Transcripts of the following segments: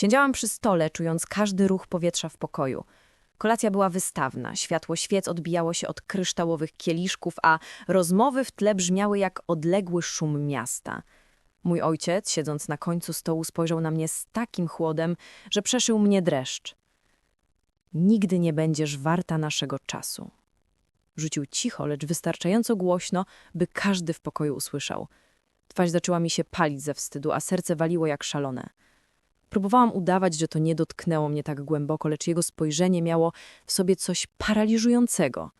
Siedziałam przy stole, czując każdy ruch powietrza w pokoju. Kolacja była wystawna, światło świec odbijało się od kryształowych kieliszków, a rozmowy w tle brzmiały jak odległy szum miasta. Mój ojciec, siedząc na końcu stołu, spojrzał na mnie z takim chłodem, że przeszył mnie dreszcz. Nigdy nie będziesz warta naszego czasu. Rzucił cicho, lecz wystarczająco głośno, by każdy w pokoju usłyszał. Twarz zaczęła mi się palić ze wstydu, a serce waliło jak szalone. Próbowałam udawać, że to nie dotknęło mnie tak głęboko, lecz jego spojrzenie miało w sobie coś paraliżującego.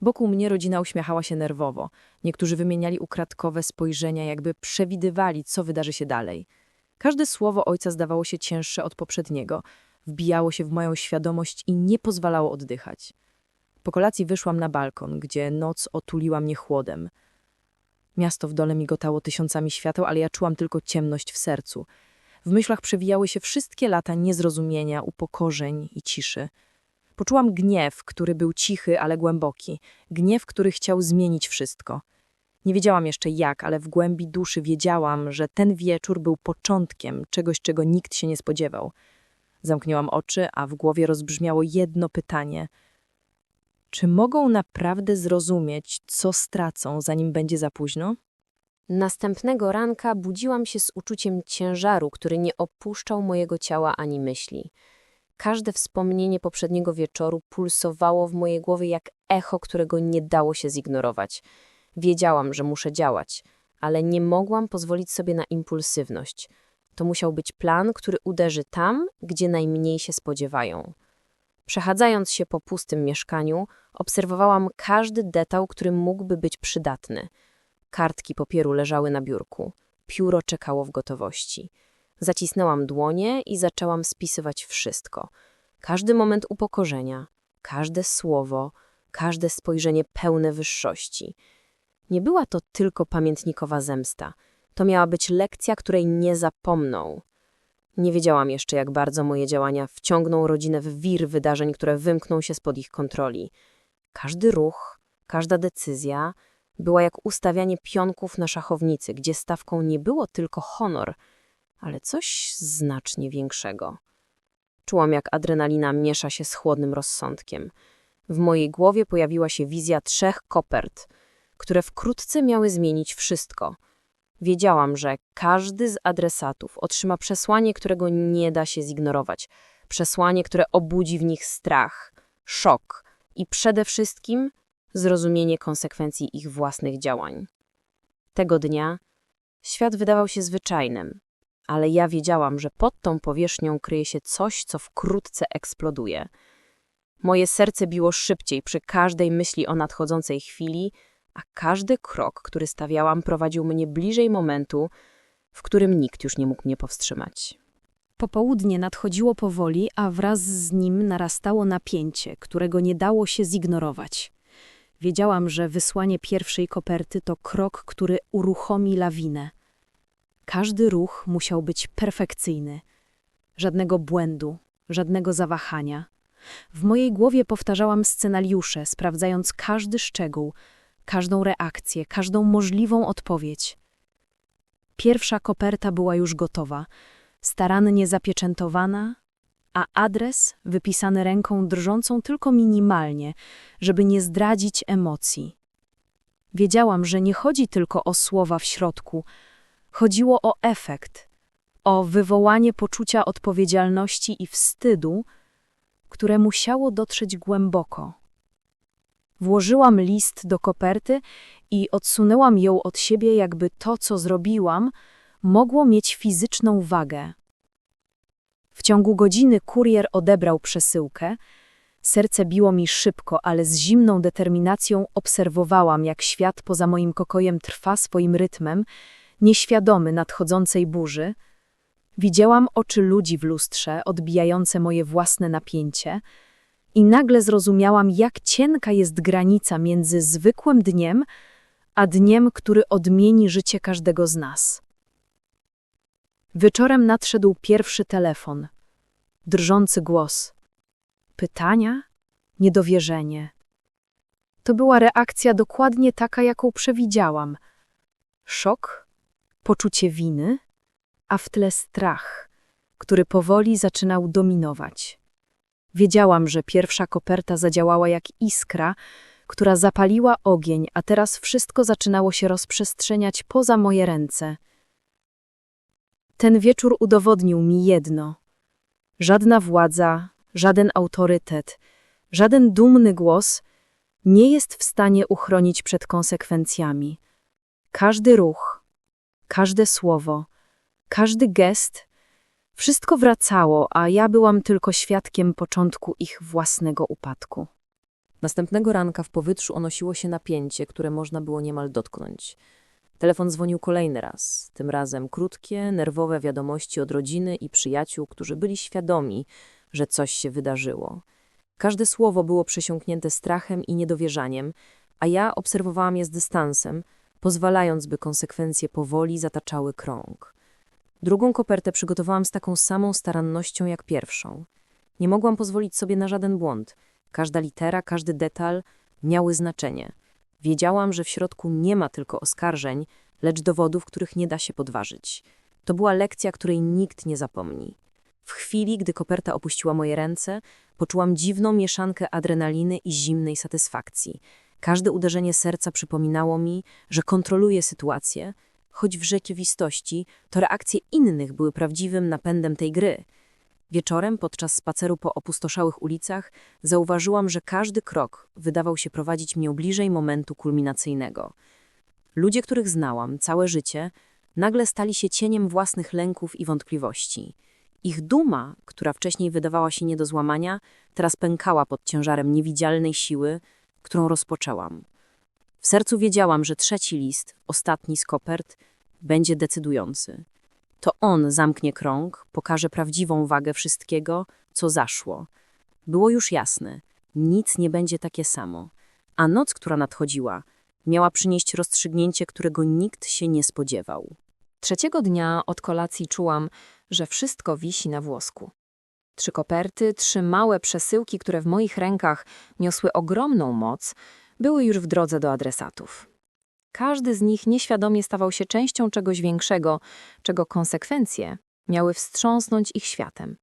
Wokół mnie rodzina uśmiechała się nerwowo. Niektórzy wymieniali ukradkowe spojrzenia, jakby przewidywali, co wydarzy się dalej. Każde słowo ojca zdawało się cięższe od poprzedniego, wbijało się w moją świadomość i nie pozwalało oddychać. Po kolacji wyszłam na balkon, gdzie noc otuliła mnie chłodem. Miasto w dole migotało tysiącami świateł, ale ja czułam tylko ciemność w sercu. W myślach przewijały się wszystkie lata niezrozumienia, upokorzeń i ciszy. Poczułam gniew, który był cichy, ale głęboki. Gniew, który chciał zmienić wszystko. Nie wiedziałam jeszcze jak, ale w głębi duszy wiedziałam, że ten wieczór był początkiem czegoś, czego nikt się nie spodziewał. Zamknęłam oczy, a w głowie rozbrzmiało jedno pytanie. Czy mogą naprawdę zrozumieć, co stracą, zanim będzie za późno? Następnego ranka budziłam się z uczuciem ciężaru, który nie opuszczał mojego ciała ani myśli. Każde wspomnienie poprzedniego wieczoru pulsowało w mojej głowie jak echo, którego nie dało się zignorować. Wiedziałam, że muszę działać, ale nie mogłam pozwolić sobie na impulsywność. To musiał być plan, który uderzy tam, gdzie najmniej się spodziewają. Przechadzając się po pustym mieszkaniu, obserwowałam każdy detal, który mógłby być przydatny. Kartki papieru leżały na biurku. Pióro czekało w gotowości. Zacisnęłam dłonie i zaczęłam spisywać wszystko. Każdy moment upokorzenia, każde słowo, każde spojrzenie pełne wyższości. Nie była to tylko pamiętnikowa zemsta. To miała być lekcja, której nie zapomną. Nie wiedziałam jeszcze, jak bardzo moje działania wciągną rodzinę w wir wydarzeń, które wymkną się spod ich kontroli. Każdy ruch, każda decyzja była jak ustawianie pionków na szachownicy, gdzie stawką nie było tylko honor, ale coś znacznie większego. Czułam, jak adrenalina miesza się z chłodnym rozsądkiem. W mojej głowie pojawiła się wizja trzech kopert, które wkrótce miały zmienić wszystko. Wiedziałam, że każdy z adresatów otrzyma przesłanie, którego nie da się zignorować. Przesłanie, które obudzi w nich strach, szok i przede wszystkim zrozumienie konsekwencji ich własnych działań. Tego dnia świat wydawał się zwyczajnym, ale ja wiedziałam, że pod tą powierzchnią kryje się coś, co wkrótce eksploduje. Moje serce biło szybciej przy każdej myśli o nadchodzącej chwili, a każdy krok, który stawiałam, prowadził mnie bliżej momentu, w którym nikt już nie mógł mnie powstrzymać. Popołudnie nadchodziło powoli, a wraz z nim narastało napięcie, którego nie dało się zignorować. Wiedziałam, że wysłanie pierwszej koperty to krok, który uruchomi lawinę. Każdy ruch musiał być perfekcyjny. Żadnego błędu, żadnego zawahania. W mojej głowie powtarzałam scenariusze, sprawdzając każdy szczegół, każdą reakcję, każdą możliwą odpowiedź. Pierwsza koperta była już gotowa, starannie zapieczętowana, a adres wypisany ręką drżącą tylko minimalnie, żeby nie zdradzić emocji. Wiedziałam, że nie chodzi tylko o słowa w środku, chodziło o efekt, o wywołanie poczucia odpowiedzialności i wstydu, które musiało dotrzeć głęboko. Włożyłam list do koperty i odsunęłam ją od siebie, jakby to, co zrobiłam, mogło mieć fizyczną wagę. W ciągu godziny kurier odebrał przesyłkę. Serce biło mi szybko, ale z zimną determinacją obserwowałam, jak świat poza moim kokojem trwa swoim rytmem, nieświadomy nadchodzącej burzy. Widziałam oczy ludzi w lustrze, odbijające moje własne napięcie, i nagle zrozumiałam, jak cienka jest granica między zwykłym dniem, a dniem, który odmieni życie każdego z nas. Wieczorem nadszedł pierwszy telefon. Drżący głos. Pytania? Niedowierzenie. To była reakcja dokładnie taka, jaką przewidziałam. Szok, poczucie winy, a w tle strach. który powoli zaczynał dominować. Wiedziałam, że pierwsza koperta zadziałała jak iskra, która zapaliła ogień, a teraz wszystko zaczynało się rozprzestrzeniać poza moje ręce. Ten wieczór udowodnił mi jedno. Żadna władza, żaden autorytet, żaden dumny głos nie jest w stanie uchronić przed konsekwencjami. Każdy ruch, każde słowo, każdy gest, wszystko wracało, a ja byłam tylko świadkiem początku ich własnego upadku. Następnego ranka w powietrzu unosiło się napięcie, które można było niemal dotknąć. Telefon dzwonił kolejny raz, tym razem krótkie, nerwowe wiadomości od rodziny i przyjaciół, którzy byli świadomi, że coś się wydarzyło. Każde słowo było przesiąknięte strachem i niedowierzaniem, a ja obserwowałam je z dystansem, pozwalając, by konsekwencje powoli zataczały krąg. Drugą kopertę przygotowałam z taką samą starannością jak pierwszą. Nie mogłam pozwolić sobie na żaden błąd. Każda litera, każdy detal miały znaczenie. Wiedziałam, że w środku nie ma tylko oskarżeń, lecz dowodów, których nie da się podważyć. To była lekcja, której nikt nie zapomni. W chwili, gdy koperta opuściła moje ręce, poczułam dziwną mieszankę adrenaliny i zimnej satysfakcji. Każde uderzenie serca przypominało mi, że kontroluję sytuację, choć w rzeczywistości to reakcje innych były prawdziwym napędem tej gry. Wieczorem, podczas spaceru po opustoszałych ulicach, zauważyłam, że każdy krok wydawał się prowadzić mnie bliżej momentu kulminacyjnego. Ludzie, których znałam całe życie, nagle stali się cieniem własnych lęków i wątpliwości. Ich duma, która wcześniej wydawała się nie do złamania, teraz pękała pod ciężarem niewidzialnej siły, którą rozpoczęłam. W sercu wiedziałam, że trzeci list, ostatni z kopert, będzie decydujący. To on zamknie krąg, pokaże prawdziwą wagę wszystkiego, co zaszło. Było już jasne, nic nie będzie takie samo, a noc, która nadchodziła, miała przynieść rozstrzygnięcie, którego nikt się nie spodziewał. Trzeciego dnia od kolacji czułam, że wszystko wisi na włosku. Trzy koperty, trzy małe przesyłki, które w moich rękach niosły ogromną moc, były już w drodze do adresatów. Każdy z nich nieświadomie stawał się częścią czegoś większego, czego konsekwencje miały wstrząsnąć ich światem.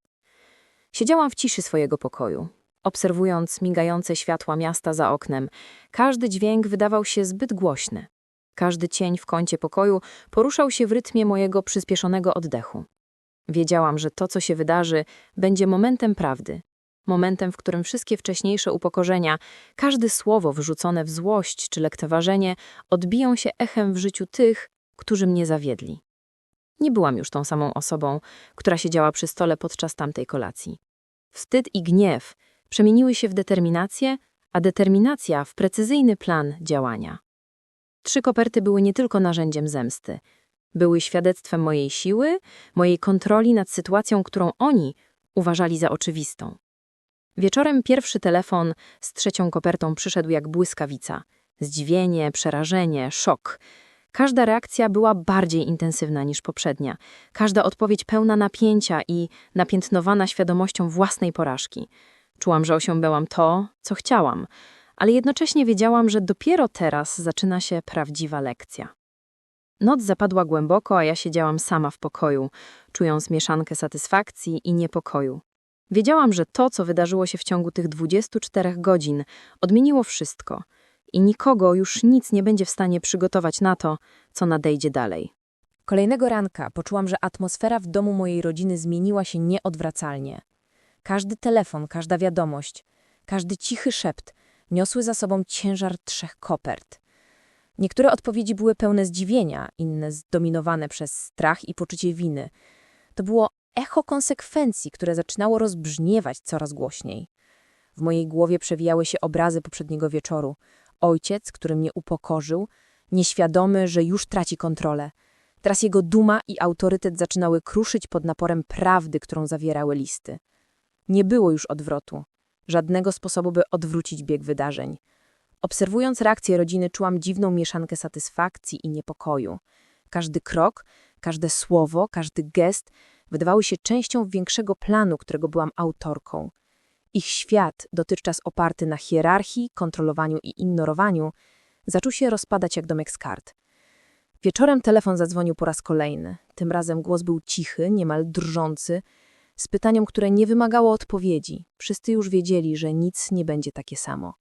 Siedziałam w ciszy swojego pokoju, obserwując migające światła miasta za oknem. Każdy dźwięk wydawał się zbyt głośny. Każdy cień w kącie pokoju poruszał się w rytmie mojego przyspieszonego oddechu. Wiedziałam, że to, co się wydarzy, będzie momentem prawdy, momentem, w którym wszystkie wcześniejsze upokorzenia, każde słowo wrzucone w złość czy lekceważenie odbiją się echem w życiu tych, którzy mnie zawiedli. Nie byłam już tą samą osobą, która siedziała przy stole podczas tamtej kolacji. Wstyd i gniew przemieniły się w determinację, a determinacja w precyzyjny plan działania. Trzy koperty były nie tylko narzędziem zemsty. Były świadectwem mojej siły, mojej kontroli nad sytuacją, którą oni uważali za oczywistą. Wieczorem pierwszy telefon z trzecią kopertą przyszedł jak błyskawica. Zdziwienie, przerażenie, szok. Każda reakcja była bardziej intensywna niż poprzednia. Każda odpowiedź pełna napięcia i napiętnowana świadomością własnej porażki. Czułam, że osiągnęłam to, co chciałam, ale jednocześnie wiedziałam, że dopiero teraz zaczyna się prawdziwa lekcja. Noc zapadła głęboko, a ja siedziałam sama w pokoju, czując mieszankę satysfakcji i niepokoju. Wiedziałam, że to, co wydarzyło się w ciągu tych 24 godzin, odmieniło wszystko i nikogo już nic nie będzie w stanie przygotować na to, co nadejdzie dalej. Kolejnego ranka poczułam, że atmosfera w domu mojej rodziny zmieniła się nieodwracalnie. Każdy telefon, każda wiadomość, każdy cichy szept niosły za sobą ciężar trzech kopert. Niektóre odpowiedzi były pełne zdziwienia, inne zdominowane przez strach i poczucie winy. To było echo konsekwencji, które zaczynało rozbrzmiewać coraz głośniej. W mojej głowie przewijały się obrazy poprzedniego wieczoru. Ojciec, który mnie upokorzył, nieświadomy, że już traci kontrolę. Teraz jego duma i autorytet zaczynały kruszyć pod naporem prawdy, którą zawierały listy. Nie było już odwrotu, żadnego sposobu, by odwrócić bieg wydarzeń. Obserwując reakcję rodziny, czułam dziwną mieszankę satysfakcji i niepokoju. Każdy krok, każde słowo, każdy gest wydawały się częścią większego planu, którego byłam autorką. Ich świat, dotychczas oparty na hierarchii, kontrolowaniu i ignorowaniu, zaczął się rozpadać jak domek z kart. Wieczorem telefon zadzwonił po raz kolejny. Tym razem głos był cichy, niemal drżący. z pytaniem, które nie wymagało odpowiedzi. Wszyscy już wiedzieli, że nic nie będzie takie samo.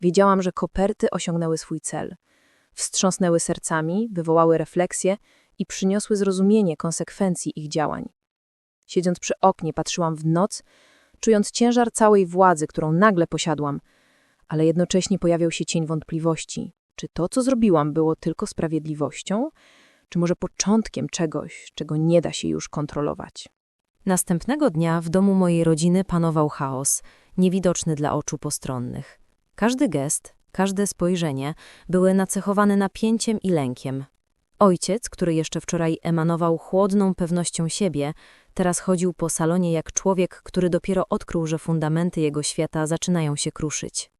Wiedziałam, że koperty osiągnęły swój cel. Wstrząsnęły sercami, wywołały refleksję i przyniosły zrozumienie konsekwencji ich działań. Siedząc przy oknie, patrzyłam w noc, czując ciężar całej władzy, którą nagle posiadłam, ale jednocześnie pojawiał się cień wątpliwości. Czy to, co zrobiłam, było tylko sprawiedliwością, czy może początkiem czegoś, czego nie da się już kontrolować? Następnego dnia w domu mojej rodziny panował chaos, niewidoczny dla oczu postronnych. Każdy gest, każde spojrzenie były nacechowane napięciem i lękiem. Ojciec, który jeszcze wczoraj emanował chłodną pewnością siebie, teraz chodził po salonie jak człowiek, który dopiero odkrył, że fundamenty jego świata zaczynają się kruszyć.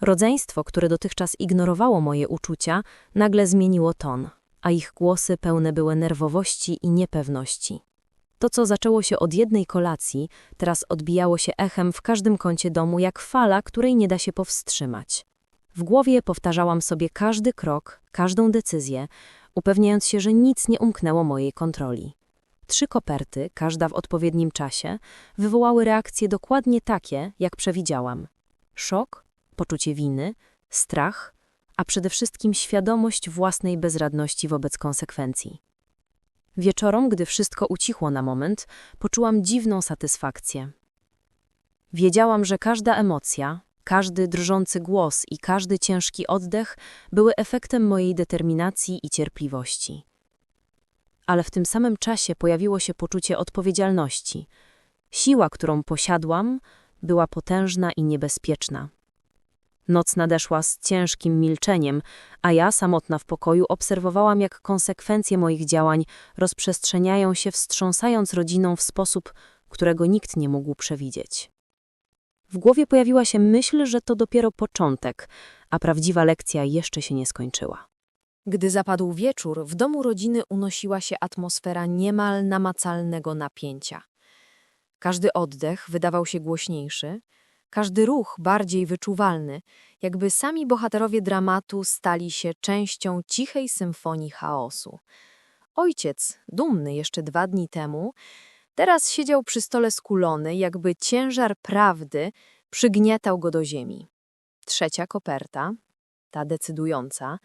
Rodzeństwo, które dotychczas ignorowało moje uczucia, nagle zmieniło ton, a ich głosy pełne były nerwowości i niepewności. To, co zaczęło się od jednej kolacji, teraz odbijało się echem w każdym kącie domu jak fala, której nie da się powstrzymać. W głowie powtarzałam sobie każdy krok, każdą decyzję, upewniając się, że nic nie umknęło mojej kontroli. Trzy koperty, każda w odpowiednim czasie, wywołały reakcje dokładnie takie, jak przewidziałam. Szok, poczucie winy, strach, a przede wszystkim świadomość własnej bezradności wobec konsekwencji. Wieczorom, gdy wszystko ucichło na moment, poczułam dziwną satysfakcję. Wiedziałam, że każda emocja, każdy drżący głos i każdy ciężki oddech były efektem mojej determinacji i cierpliwości. Ale w tym samym czasie pojawiło się poczucie odpowiedzialności. Siła, którą posiadłam, była potężna i niebezpieczna. Noc nadeszła z ciężkim milczeniem, a ja, samotna w pokoju, obserwowałam, jak konsekwencje moich działań rozprzestrzeniają się, wstrząsając rodziną w sposób, którego nikt nie mógł przewidzieć. W głowie pojawiła się myśl, że to dopiero początek, a prawdziwa lekcja jeszcze się nie skończyła. Gdy zapadł wieczór, w domu rodziny unosiła się atmosfera niemal namacalnego napięcia. Każdy oddech wydawał się głośniejszy, każdy ruch bardziej wyczuwalny, jakby sami bohaterowie dramatu stali się częścią cichej symfonii chaosu. Ojciec, dumny jeszcze dwa dni temu, teraz siedział przy stole skulony, jakby ciężar prawdy przygniatał go do ziemi. Trzecia koperta, ta decydująca,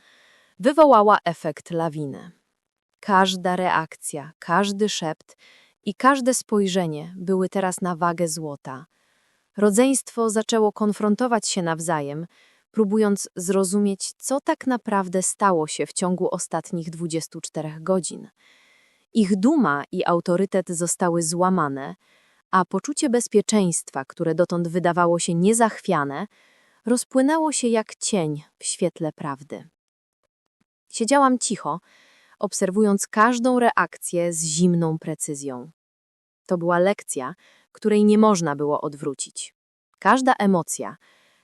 wywołała efekt lawiny. Każda reakcja, każdy szept i każde spojrzenie były teraz na wagę złota. Rodzeństwo zaczęło konfrontować się nawzajem, próbując zrozumieć, co tak naprawdę stało się w ciągu ostatnich 24 godzin. Ich duma i autorytet zostały złamane, a poczucie bezpieczeństwa, które dotąd wydawało się niezachwiane, rozpłynęło się jak cień w świetle prawdy. Siedziałam cicho, obserwując każdą reakcję z zimną precyzją. To była lekcja, której nie można było odwrócić. Każda emocja,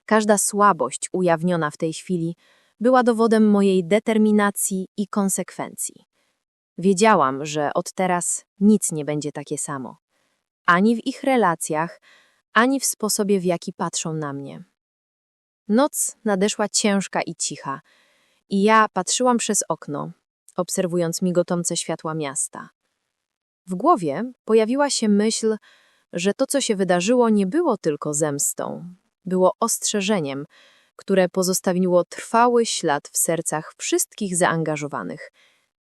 każda słabość ujawniona w tej chwili była dowodem mojej determinacji i konsekwencji. Wiedziałam, że od teraz nic nie będzie takie samo. Ani w ich relacjach, ani w sposobie, w jaki patrzą na mnie. Noc nadeszła ciężka i cicha, i ja patrzyłam przez okno, obserwując migoczące światła miasta. W głowie pojawiła się myśl, że to, co się wydarzyło, nie było tylko zemstą, było ostrzeżeniem, które pozostawiło trwały ślad w sercach wszystkich zaangażowanych.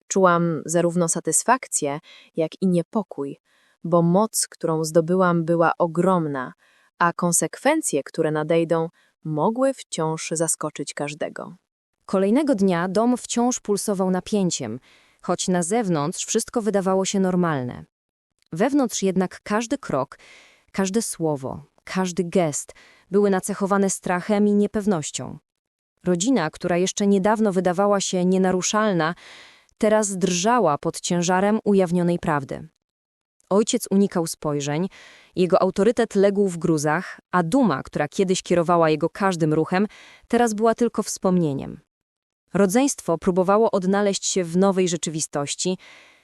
Czułam zarówno satysfakcję, jak i niepokój, bo moc, którą zdobyłam, była ogromna, a konsekwencje, które nadejdą, mogły wciąż zaskoczyć każdego. Kolejnego dnia dom wciąż pulsował napięciem, choć na zewnątrz wszystko wydawało się normalne. Wewnątrz jednak każdy krok, każde słowo, każdy gest były nacechowane strachem i niepewnością. Rodzina, która jeszcze niedawno wydawała się nienaruszalna, teraz drżała pod ciężarem ujawnionej prawdy. Ojciec unikał spojrzeń, jego autorytet legł w gruzach, a duma, która kiedyś kierowała jego każdym ruchem, teraz była tylko wspomnieniem. Rodzeństwo próbowało odnaleźć się w nowej rzeczywistości,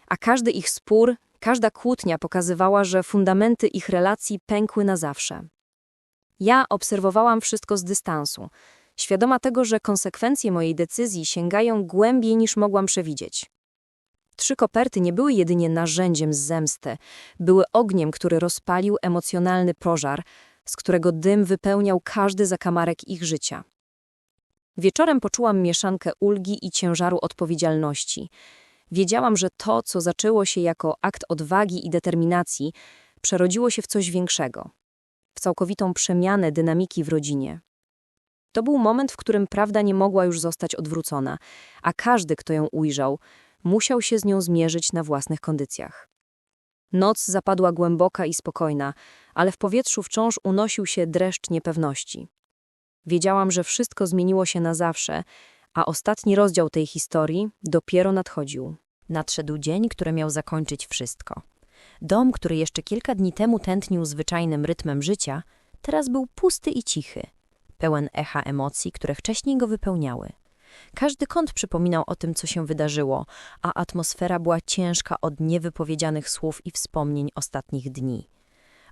a każdy ich spór, każda kłótnia pokazywała, że fundamenty ich relacji pękły na zawsze. Ja obserwowałam wszystko z dystansu, świadoma tego, że konsekwencje mojej decyzji sięgają głębiej niż mogłam przewidzieć. Trzy koperty nie były jedynie narzędziem z zemsty, były ogniem, który rozpalił emocjonalny pożar, z którego dym wypełniał każdy zakamarek ich życia. Wieczorem poczułam mieszankę ulgi i ciężaru odpowiedzialności. Wiedziałam, że to, co zaczęło się jako akt odwagi i determinacji, przerodziło się w coś większego w całkowitą przemianę dynamiki w rodzinie. To był moment, w którym prawda nie mogła już zostać odwrócona, a każdy, kto ją ujrzał, musiał się z nią zmierzyć na własnych kondycjach. Noc zapadła głęboka i spokojna, ale w powietrzu wciąż unosił się dreszcz niepewności. Wiedziałam, że wszystko zmieniło się na zawsze, a ostatni rozdział tej historii dopiero nadchodził. Nadszedł dzień, który miał zakończyć wszystko. Dom, który jeszcze kilka dni temu tętnił zwyczajnym rytmem życia, teraz był pusty i cichy, pełen echa emocji, które wcześniej go wypełniały. Każdy kąt przypominał o tym, co się wydarzyło, a atmosfera była ciężka od niewypowiedzianych słów i wspomnień ostatnich dni.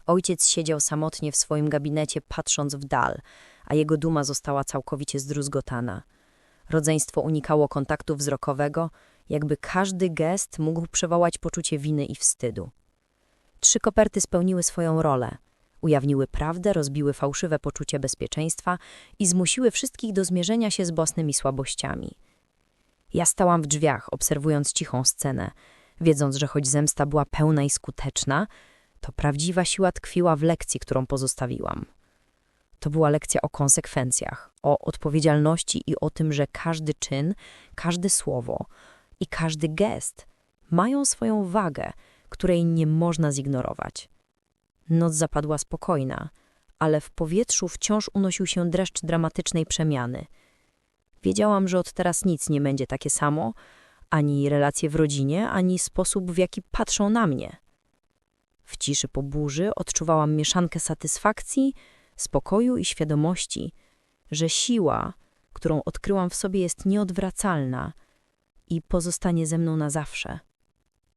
Ojciec siedział samotnie w swoim gabinecie, patrząc w dal, a jego duma została całkowicie zdruzgotana. Rodzeństwo unikało kontaktu wzrokowego, jakby każdy gest mógł przywołać poczucie winy i wstydu. Trzy koperty spełniły swoją rolę. Ujawniły prawdę, rozbiły fałszywe poczucie bezpieczeństwa i zmusiły wszystkich do zmierzenia się z własnymi słabościami. Ja stałam w drzwiach, obserwując cichą scenę, wiedząc, że choć zemsta była pełna i skuteczna, to prawdziwa siła tkwiła w lekcji, którą pozostawiłam. To była lekcja o konsekwencjach, o odpowiedzialności i o tym, że każdy czyn, każde słowo i każdy gest mają swoją wagę, której nie można zignorować. Noc zapadła spokojna, ale w powietrzu wciąż unosił się dreszcz dramatycznej przemiany. Wiedziałam, że od teraz nic nie będzie takie samo, ani relacje w rodzinie, ani sposób, w jaki patrzą na mnie. W ciszy po burzy odczuwałam mieszankę satysfakcji, spokoju i świadomości, że siła, którą odkryłam w sobie, jest nieodwracalna i pozostanie ze mną na zawsze.